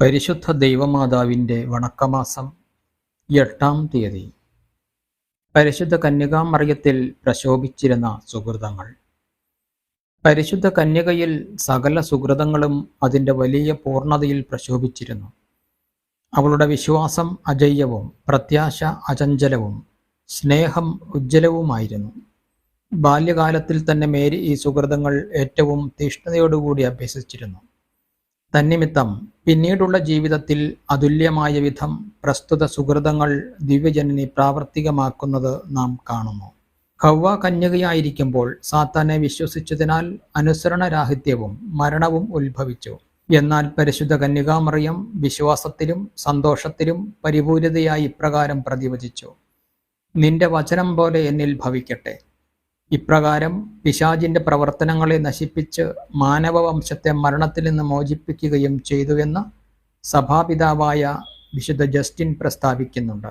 പരിശുദ്ധ ദൈവമാതാവിന്റെ വണക്കമാസം എട്ടാം തീയതി. പരിശുദ്ധ കന്യകാമറിയത്തിൽ പ്രശോഭിച്ചിരുന്ന സുഹൃതങ്ങൾ. പരിശുദ്ധ കന്യകയിൽ സകല സുഹൃതങ്ങളും അതിന്റെ വലിയ പൂർണതയിൽ പ്രശോഭിച്ചിരുന്നു. അവളുടെ വിശ്വാസം അജയ്യവും പ്രത്യാശ അചഞ്ചലവും സ്നേഹം ഉജ്ജ്വലവുമായിരുന്നു. ബാല്യകാലത്തിൽ തന്നെ മേരി ഈ സുഹൃതങ്ങൾ ഏറ്റവും തീഷ്ണതയോടുകൂടി അഭ്യസിച്ചിരുന്നു. തന്നിമിത്തം പിന്നീടുള്ള ജീവിതത്തിൽ അതുല്യമായ വിധം പ്രസ്തുത സുഹൃതങ്ങൾ ദിവ്യജനനി പ്രാവർത്തികമാക്കുന്നത് നാം കാണുന്നു. ഹവ്വ കന്യകയായിരിക്കുമ്പോൾ സാത്താനെ വിശ്വസിച്ചതിനാൽ അനുസരണരാഹിത്യവും മരണവും ഉത്ഭവിച്ചു. എന്നാൽ പരിശുദ്ധ കന്യകാമറിയം വിശ്വാസത്തിലും സന്തോഷത്തിലും പരിപൂരിതയായി ഇപ്രകാരം പ്രതിവചിച്ചു. നിന്റെ വചനം പോലെ എന്നിൽ ഭവിക്കട്ടെ. ഇപ്രകാരം പിശാജിന്റെ പ്രവർത്തനങ്ങളെ നശിപ്പിച്ച് മാനവവംശത്തെ മരണത്തിൽ നിന്ന് മോചിപ്പിക്കുകയും ചെയ്തുവെന്ന് സഭാപിതാവായ വിശുദ്ധ ജസ്റ്റിൻ പ്രസ്താവിക്കുന്നുണ്ട്.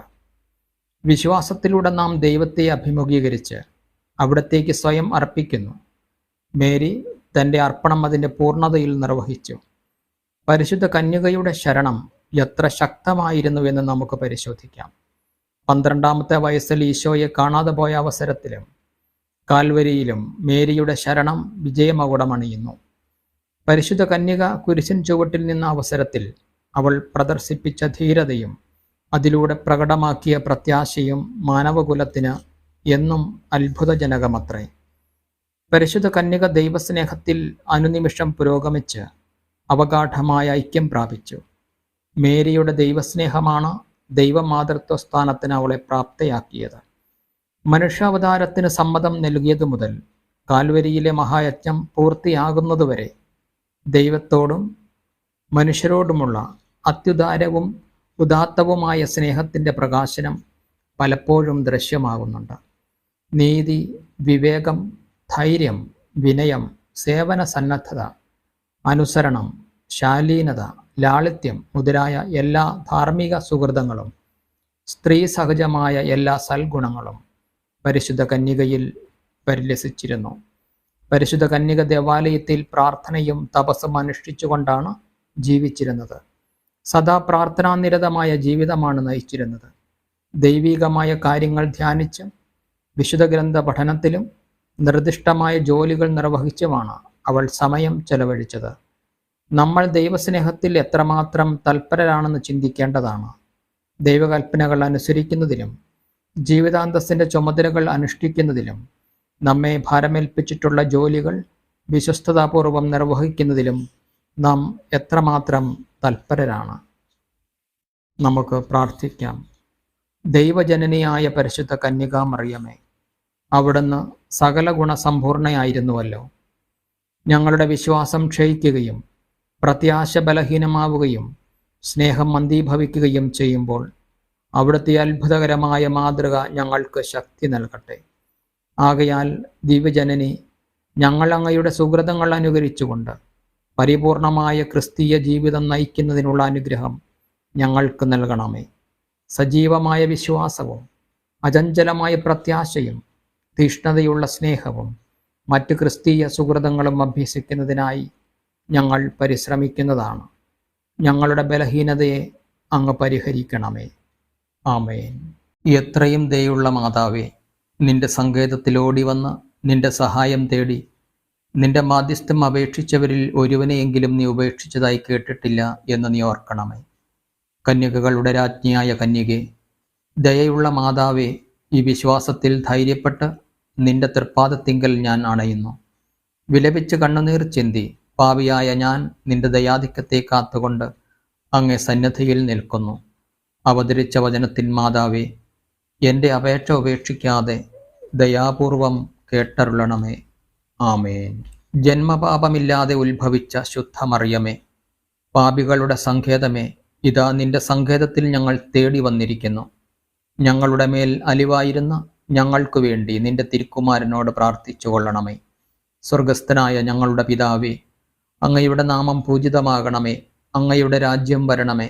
വിശ്വാസത്തിലൂടെ നാം ദൈവത്തെ അഭിമുഖീകരിച്ച് അവിടത്തേക്ക് സ്വയം അർപ്പിക്കുന്നു. മേരി തന്റെ അർപ്പണം അതിന്റെ പൂർണതയിൽ നിർവഹിച്ചു. പരിശുദ്ധ കന്യകയുടെ ശരണം എത്ര ശക്തമായിരുന്നു എന്ന് നമുക്ക് പരിശോധിക്കാം. പന്ത്രണ്ടാമത്തെ വയസ്സിൽ ഈശോയെ കാണാതെ പോയ അവസരത്തിലും കാൽവരിയിലും മേരിയുടെ ശരണം വിജയമകുടമണിയുന്നു. പരിശുദ്ധ കന്യക കുരിശൻ ചുവട്ടിൽ നിന്ന അവസരത്തിൽ അവൾ പ്രദർശിപ്പിച്ച ധീരതയും അതിലൂടെ പ്രകടമാക്കിയ പ്രത്യാശയും മാനവകുലത്തിന് എന്നും അത്ഭുതജനകമത്രേ. പരിശുദ്ധ കന്യക ദൈവസ്നേഹത്തിൽ അനുനിമിഷം പുരോഗമിച്ച് അവഗാഠമായ ഐക്യം പ്രാപിച്ചു. മേരിയുടെ ദൈവസ്നേഹമാണ് ദൈവമാതൃത്വ സ്ഥാനത്തിന് അവളെ പ്രാപ്തയാക്കിയത്. മനുഷ്യാവതാരത്തിന് സമ്മതം നൽകിയതു മുതൽ കാൽവരിയിലെ മഹായജ്ഞം പൂർത്തിയാകുന്നതുവരെ ദൈവത്തോടും മനുഷ്യരോടുമുള്ള അത്യുദാരവും ഉദാത്തവുമായ സ്നേഹത്തിന്റെ പ്രകാശനം പലപ്പോഴും ദൃശ്യമാകുന്നുണ്ട്. നീതി വിവേകം ധൈര്യം വിനയം സേവന സന്നദ്ധത അനുസരണം ശാലീനത ലാളിത്യം മുതലായ എല്ലാ ധാർമ്മിക സുഹൃതങ്ങളും സ്ത്രീ സഹജമായ എല്ലാ സൽഗുണങ്ങളും പരിശുദ്ധ കന്യകയിൽ പരിലസിച്ചിരുന്നു. പരിശുദ്ധ കന്യക ദേവാലയത്തിൽ പ്രാർത്ഥനയും തപസ്സും അനുഷ്ഠിച്ചുകൊണ്ടാണ് ജീവിച്ചിരുന്നത്. സദാ പ്രാർത്ഥനാനിരതമായ ജീവിതമാണ് നയിച്ചിരുന്നത്. ദൈവീകമായ കാര്യങ്ങൾ ധ്യാനിച്ച് വിശുദ്ധ ഗ്രന്ഥ പഠനത്തിലും നിർദ്ദിഷ്ടമായ ജോലികൾ നിർവഹിച്ചുമാണ് അവൾ സമയം ചെലവഴിച്ചത്. നമ്മൾ ദൈവസ്നേഹത്തിൽ എത്രമാത്രം തൽപരരാണെന്ന് ചിന്തിക്കേണ്ടതാണ്. ദൈവകൽപ്പനകൾ അനുസരിക്കുന്നതിലും ജീവിതാന്തസ്സിന്റെ ചുമതലകൾ അനുഷ്ഠിക്കുന്നതിലും നമ്മെ ഭാരമേൽപ്പിച്ചിട്ടുള്ള ജോലികൾ വിശ്വസ്തതാപൂർവം നിർവഹിക്കുന്നതിലും നാം എത്രമാത്രം തൽപരരാണ്. നമുക്ക് പ്രാർത്ഥിക്കാം. ദൈവജനനിയായ പരിശുദ്ധ കന്യകാമറിയമേ അവിടുന്ന് സകല ഗുണസമ്പൂർണയായിരുന്നുവല്ലോ. ഞങ്ങളുടെ വിശ്വാസം ക്ഷയിക്കുകയും പ്രത്യാശ ബലഹീനമാവുകയും സ്നേഹം മന്ദീഭവിക്കുകയും ചെയ്യുമ്പോൾ അവിടുത്തെ അത്ഭുതകരമായ മാതൃക ഞങ്ങൾക്ക് ശക്തി നൽകട്ടെ. ആകയാൽ ദിവ്യജനനി ഞങ്ങൾ അങ്ങയുടെ സുഹൃതങ്ങൾ അനുകരിച്ചുകൊണ്ട് പരിപൂർണമായ ക്രിസ്തീയ ജീവിതം നയിക്കുന്നതിനുള്ള അനുഗ്രഹം ഞങ്ങൾക്ക് നൽകണമേ. സജീവമായ വിശ്വാസവും അചഞ്ചലമായ പ്രത്യാശയും തീഷ്ണതയുള്ള സ്നേഹവും മറ്റ് ക്രിസ്തീയ സുഹൃതങ്ങളും അഭ്യസിക്കുന്നതിനായി ഞങ്ങൾ പരിശ്രമിക്കുന്നതാണ്. ഞങ്ങളുടെ ബലഹീനതയെ അങ്ങ് പരിഹരിക്കണമേ. ആമേൻ. എത്രയും ദയുള്ള മാതാവേ നിന്റെ സങ്കേതത്തിലോടി വന്ന് നിന്റെ സഹായം തേടി നിന്റെ മാധ്യസ്ഥം അപേക്ഷിച്ചവരിൽ ഒരുവനെയെങ്കിലും നീ ഉപേക്ഷിച്ചതായി കേട്ടിട്ടില്ല എന്ന് നീ ഓർക്കണമേ. കന്യകകളുടെ രാജ്ഞിയായ കന്യകെ ദയയുള്ള മാതാവേ ഈ വിശ്വാസത്തിൽ ധൈര്യപ്പെട്ട് നിന്റെ തൃപ്പാദത്തിങ്കൽ ഞാൻ അണയുന്നു. വിലപിച്ച് കണ്ണുനീർ ചിന്തി പാവിയായ ഞാൻ നിന്റെ ദയാധിക്യത്തെ കാത്തുകൊണ്ട് അങ്ങേ സന്നദ്ധിയിൽ നിൽക്കുന്നു. അവതരിച്ച വചനത്തിൻ മാതാവേ എന്റെ അപേക്ഷ ഉപേക്ഷിക്കാതെ ദയാപൂർവം കേട്ടരുളണമേ. ആമേൻ. ജന്മപാപമില്ലാതെ ഉത്ഭവിച്ച ശുദ്ധമറിയമേ പാപികളുടെ സങ്കേതമേ ഇതാ നിന്റെ സങ്കേതത്തിൽ ഞങ്ങൾ തേടി വന്നിരിക്കുന്നു. ഞങ്ങളുടെ മേൽ അലിവായിരുന്ന ഞങ്ങൾക്കു വേണ്ടി നിന്റെ തിരുക്കുമാരനോട് പ്രാർത്ഥിച്ചു കൊള്ളണമേ സ്വർഗസ്ഥനായ ഞങ്ങളുടെ പിതാവേ അങ്ങയുടെ നാമം പൂജിതമാകണമേ അങ്ങയുടെ രാജ്യം വരണമേ.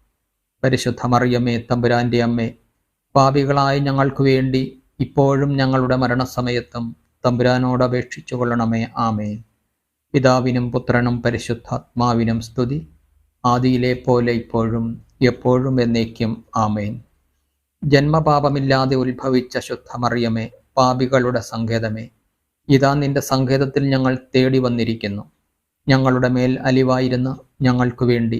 പരിശുദ്ധ മറിയമ്മേ തമ്പുരാന്റെ അമ്മേ പാപികളായ ഞങ്ങൾക്ക് വേണ്ടി ഇപ്പോഴും ഞങ്ങളുടെ മരണസമയത്തും തമ്പുരാനോട് അപേക്ഷിച്ചു കൊള്ളണമേ ആമേ പിതാവിനും പുത്രനും പരിശുദ്ധാത്മാവിനും സ്തുതി. ആദിയിലെ പോലെ ഇപ്പോഴും എപ്പോഴും എന്നേക്കും ആമേൻ. ജന്മപാപമില്ലാതെ ഉത്ഭവിച്ച ശുദ്ധമറിയമേ പാപികളുടെ സങ്കേതമേ ഇതാ നിന്റെ സങ്കേതത്തിൽ ഞങ്ങൾ തേടി വന്നിരിക്കുന്നു. ഞങ്ങളുടെ മേൽ അലിവായിരുന്ന ഞങ്ങൾക്കു വേണ്ടി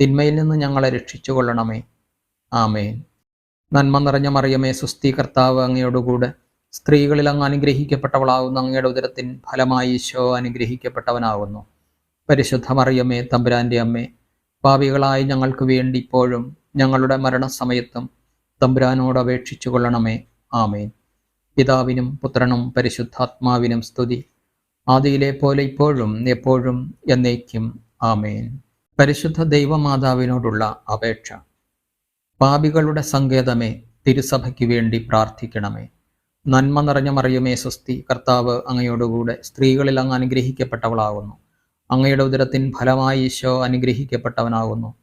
തിന്മയിൽ നിന്ന് ഞങ്ങളെ രക്ഷിച്ചുകൊള്ളണമേ. ആമേൻ. നന്മ നിറഞ്ഞ മറിയമേ സുസ്ഥി കർത്താവ് അങ്ങയോടുകൂടെ. സ്ത്രീകളിൽ അങ്ങ് അനുഗ്രഹിക്കപ്പെട്ടവളാവുന്ന അങ്ങയുടെ ഉദരത്തിൻ ഫലമായി ഈശോ അനുഗ്രഹിക്കപ്പെട്ടവനാകുന്നു പരിശുദ്ധ മറിയമേ തമ്പുരാന്റെ അമ്മേ പാപികളായ ഞങ്ങൾക്ക് വേണ്ടി ഇപ്പോഴും ഞങ്ങളുടെ മരണസമയത്തും തമ്പുരാനോട് അപേക്ഷിച്ചു കൊള്ളണമേ ആമേൻ. പിതാവിനും പുത്രനും പരിശുദ്ധാത്മാവിനും സ്തുതി. ആദിയിലെ പോലെ ഇപ്പോഴും എപ്പോഴും എന്നേക്കും. ആമേൻ. പരിശുദ്ധ ദൈവമാതാവിനോടുള്ള അപേക്ഷ. പാപികളുടെ സങ്കേതമേ തിരുസഭയ്ക്ക് വേണ്ടി പ്രാർത്ഥിക്കണമേ. നന്മ നിറഞ്ഞ മറിയുമേ സ്വസ്തി കർത്താവ് അങ്ങയോടുകൂടെ സ്ത്രീകളിൽ അങ്ങ് അനുഗ്രഹിക്കപ്പെട്ടവളാകുന്നു. അങ്ങയുടെ ഉദരത്തിൻ ഫലമായി ഈശോ അനുഗ്രഹിക്കപ്പെട്ടവനാകുന്നു.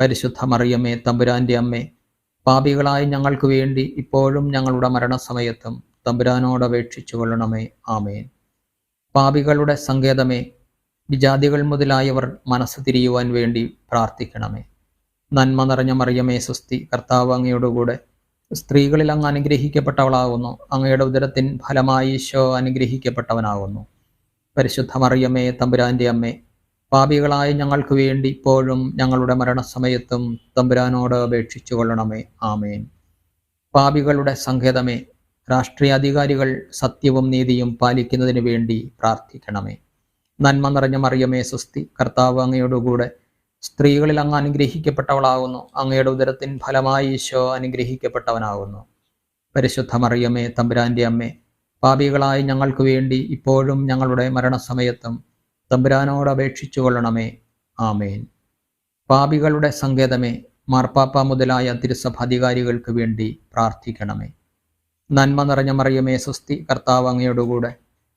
പരിശുദ്ധ മറിയമ്മേ തമ്പുരാന്റെ അമ്മേ പാപികളായ ഞങ്ങൾക്ക് വേണ്ടി ഇപ്പോഴും ഞങ്ങളുടെ മരണസമയത്തും തമ്പുരാനോട് അപേക്ഷിച്ചു കൊള്ളണമേ ആമേൻ. പാപികളുടെ സങ്കേതമേ വിജാതികൾ മുതലായവർ മനസ്സ് തിരിയുവാൻ വേണ്ടി പ്രാർത്ഥിക്കണമേ. നന്മ നിറഞ്ഞ മറിയമേ സുസ്തി കർത്താവ് അങ്ങയോടുകൂടെ സ്ത്രീകളിൽ അങ്ങ് അനുഗ്രഹിക്കപ്പെട്ടവളാകുന്നു. അങ്ങയുടെ ഉദരത്തിൻ ഫലമായി ഈശോ അനുഗ്രഹിക്കപ്പെട്ടവനാകുന്നു. പരിശുദ്ധ മറിയമേ തമ്പുരാന്റെ അമ്മേ പാപികളായ ഞങ്ങൾക്ക് വേണ്ടി ഇപ്പോഴും ഞങ്ങളുടെ മരണസമയത്തും തമ്പുരാനോട് അപേക്ഷിച്ചു കൊള്ളണമേ. ആമേൻ. പാപികളുടെ സങ്കേതമേ രാഷ്ട്രീയാധികാരികൾ സത്യവും നീതിയും പാലിക്കുന്നതിന് വേണ്ടി പ്രാർത്ഥിക്കണമേ. നന്മ നിറഞ്ഞ മറിയമേ സുസ്തി കർത്താവ് അങ്ങയോടുകൂടെ സ്ത്രീകളിൽ അങ്ങ് അനുഗ്രഹിക്കപ്പെട്ടവളാകുന്നു. അങ്ങയുടെ ഉദരത്തിൻ ഫലമായി ഈശോ അനുഗ്രഹിക്കപ്പെട്ടവനാകുന്നു. പരിശുദ്ധ മറിയമേ തമ്പുരാന്റെ അമ്മേ പാപികളായി ഞങ്ങൾക്ക് വേണ്ടി ഇപ്പോഴും ഞങ്ങളുടെ മരണസമയത്തും തമ്പുരാനോട് അപേക്ഷിച്ചു കൊള്ളണമേ. ആമേൻ. പാപികളുടെ സങ്കേതമേ മാർപ്പാപ്പ മുതലായ തിരുസഭ അധികാരികൾക്ക് വേണ്ടി പ്രാർത്ഥിക്കണമേ. നന്മ നിറഞ്ഞ മറിയമേ സുസ്തി കർത്താവ് അങ്ങയോടുകൂടെ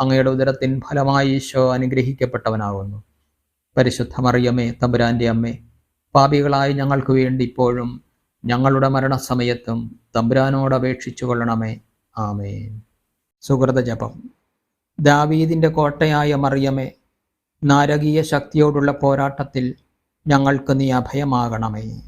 അങ്ങയുടെ ഉദരത്തിൻ ഫലമായി ഈശോ അനുഗ്രഹിക്കപ്പെട്ടവനാകുന്നു. പരിശുദ്ധ മറിയമ്മേ തമ്പുരാന്റെ അമ്മേ പാപികളായി ഞങ്ങൾക്ക് വേണ്ടി ഇപ്പോഴും ഞങ്ങളുടെ മരണസമയത്തും തമ്പുരാനോട് അപേക്ഷിച്ചു കൊള്ളണമേ. ആമേൻ. സുഹൃത ജപം. ദാവീദിന്റെ കോട്ടയായ മറിയമേ നാരകീയ ശക്തിയോടുള്ള പോരാട്ടത്തിൽ ഞങ്ങൾക്ക് നീ അഭയമാകണമേ.